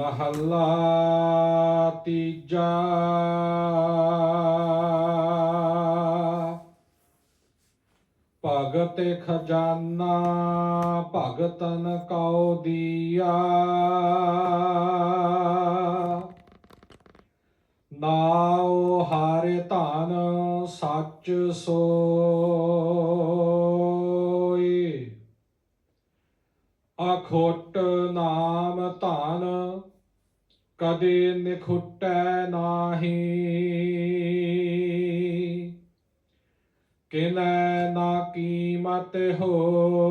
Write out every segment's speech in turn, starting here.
ਮਹੱਲਾ ਤੀਜਾ। ਭਗਤ ਖਜ਼ਾਨਾ ਭਗਤਨ ਕਉ ਦੀਆ। ਨਾਉ ਹਾਰੇ ਧਨ ਸੱਚ ਸੋਈ। ਅਖੋਟ ਨਾਮ ਧਨ ਕਦੇ ਨਿਖੁਟੈ ਨਾਹੀ। ਕਿਨੈ ਨਾ ਕੀਮਤ ਹੋਏ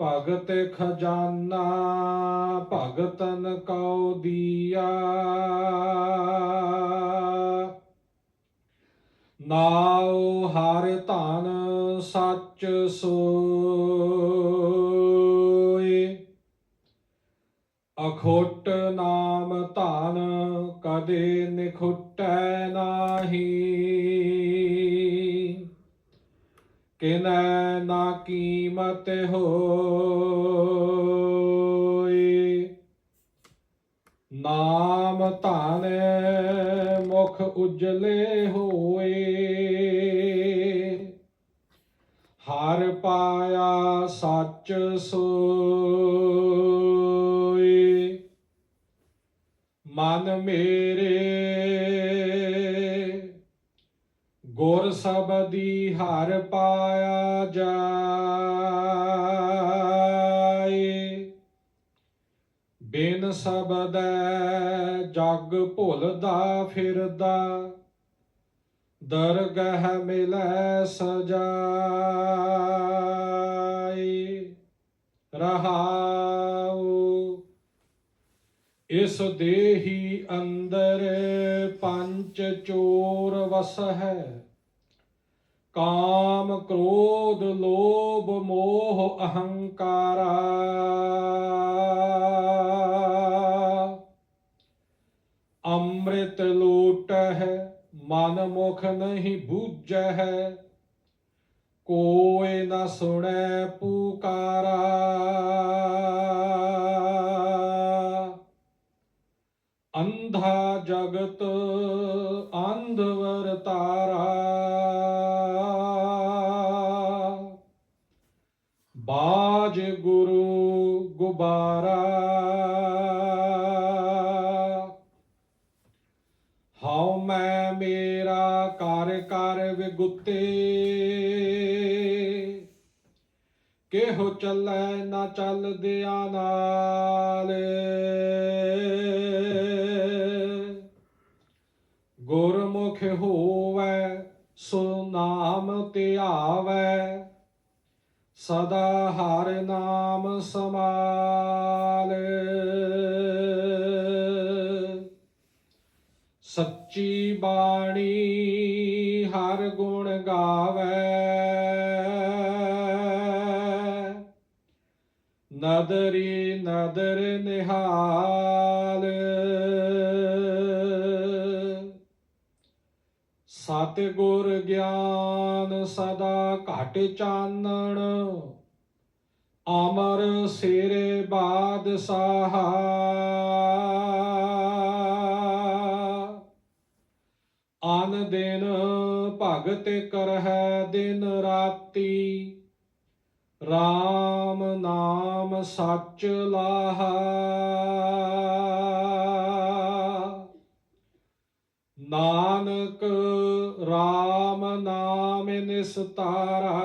ਭਗਤ ਖਜ਼ਾਨਾ ਭਗਤਨ ਕਉ ਦੀਆ। ਨਾਉ ਹਰ ਧਨ ਸੱਚ ਸੋ। ਅਖੋਟ ਨਾਮ ਧਨ ਕਦੇ ਨਿਖੁਟੈ ਨਾਹੀ। ਕਿਨੈ ਨਾ ਕੀਮਤ ਹੋਏ ਨਾਮ ਧਨ ਮੁਖ ਉਜਲੇ ਹੋਏ। ਹਰ ਪਾਇਆ ਸੱਚ ਸੋ ਮਨ ਮੇਰੇ। ਗੁਰ ਸਬਦੀ ਹਰ ਪਾਇਆ ਜਾਏ। ਬਿਨ ਸਬਦੈ ਜਗ ਭੁੱਲਦਾ ਫਿਰਦਾ। ਦਰਗਹ ਮਿਲੈ ਸਜਾਈ ਰਹਾਉ ਇਸ ਦੇਹੀ ਅੰਦਰ ਪੰਚ ਚੋਰ ਵਸ ਹੈ ਕਾਮ ਕ੍ਰੋਧ ਲੋਭ ਮੋਹ ਅਹੰਕਾਰਾ। ਅੰਮ੍ਰਿਤ ਲੋਟ ਹੈ ਮਨ ਮੁਖ ਨਹੀਂ ਬੂਝੈ ਕੋਇ ਨਾ ਸੁਣੈ ਪੁਕਾਰਾ। ਅੰਧਾ ਜਗਤ ਅੰਧਵਰ ਤਾਰਾ। ਬਾਜ ਗੁਰੂ ਗੁਬਾਰਾ। ਹਉ ਮੈਂ ਮੇਰਾ ਕਰ ਕਰ ਵਿਗੁੱਤੇ। ਕਿਹੋ ਚੱਲੈ ਨਾ ਚੱਲਦਿਆਂ ਨਾਲ। ਗੁਰਮੁਖ ਹੋਵੈ, ਸੋ ਨਾਮ ਧਿਆਵੈ ਸਦਾ ਹਰ ਨਾਮ ਸਮਾਲ। ਸੱਚੀ ਬਾਣੀ ਹਰ ਗੁਣ ਗਾਵੇ। ਨਦਰੀ ਨਦਰ ਨਿਹਾਲ। ਸਤਿਗੁਰ ਗਿਆਨ ਸਦਾ ਘਟ ਚਾਨਣ, ਅਮਰ ਸਿਰੇ ਬਾਦ ਬਾਦਸ਼ਾਹ ਆਨ ਦਿਨ ਭਗਤ ਕਰਹਿ ਦਿਨ ਰਾਤੀ RAM ਨਾਮ ਸੱਚ ਲਾਹਾ। ਨਾਨਕ RAM ਨਾਮ ਨਿਸਤਾਰਾ।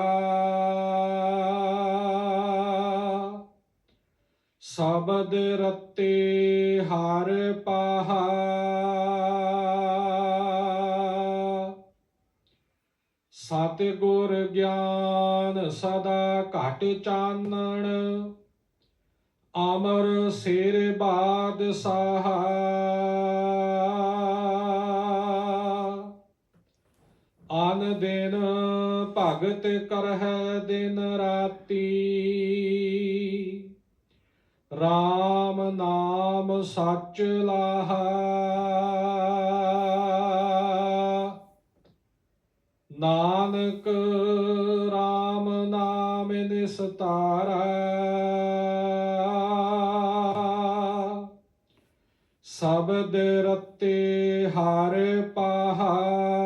ਸਬਦ ਰਤੇ ਹਰ ਪਾਹਾ। ਸਤ ਗੁਰ ਗਿਆਨ ਸਦਾ ਘਟ ਚਾਨਣ। ਅਮਰ ਸਿਰ ਬਾਦਸ਼ਾਹ ਅਨ ਭਗਤ ਕਰਹਿ ਦਿਨ ਰਾਤੀ। RAM ਨਾਮ ਸੱਚ ਲਾਹਾ। ਨਾਨਕ RAM ਨਾਮ ਨਿਸਤਾਰਾ। ਸ਼ਬਦ ਰਤੇ ਹਰ ਪਹਾੜ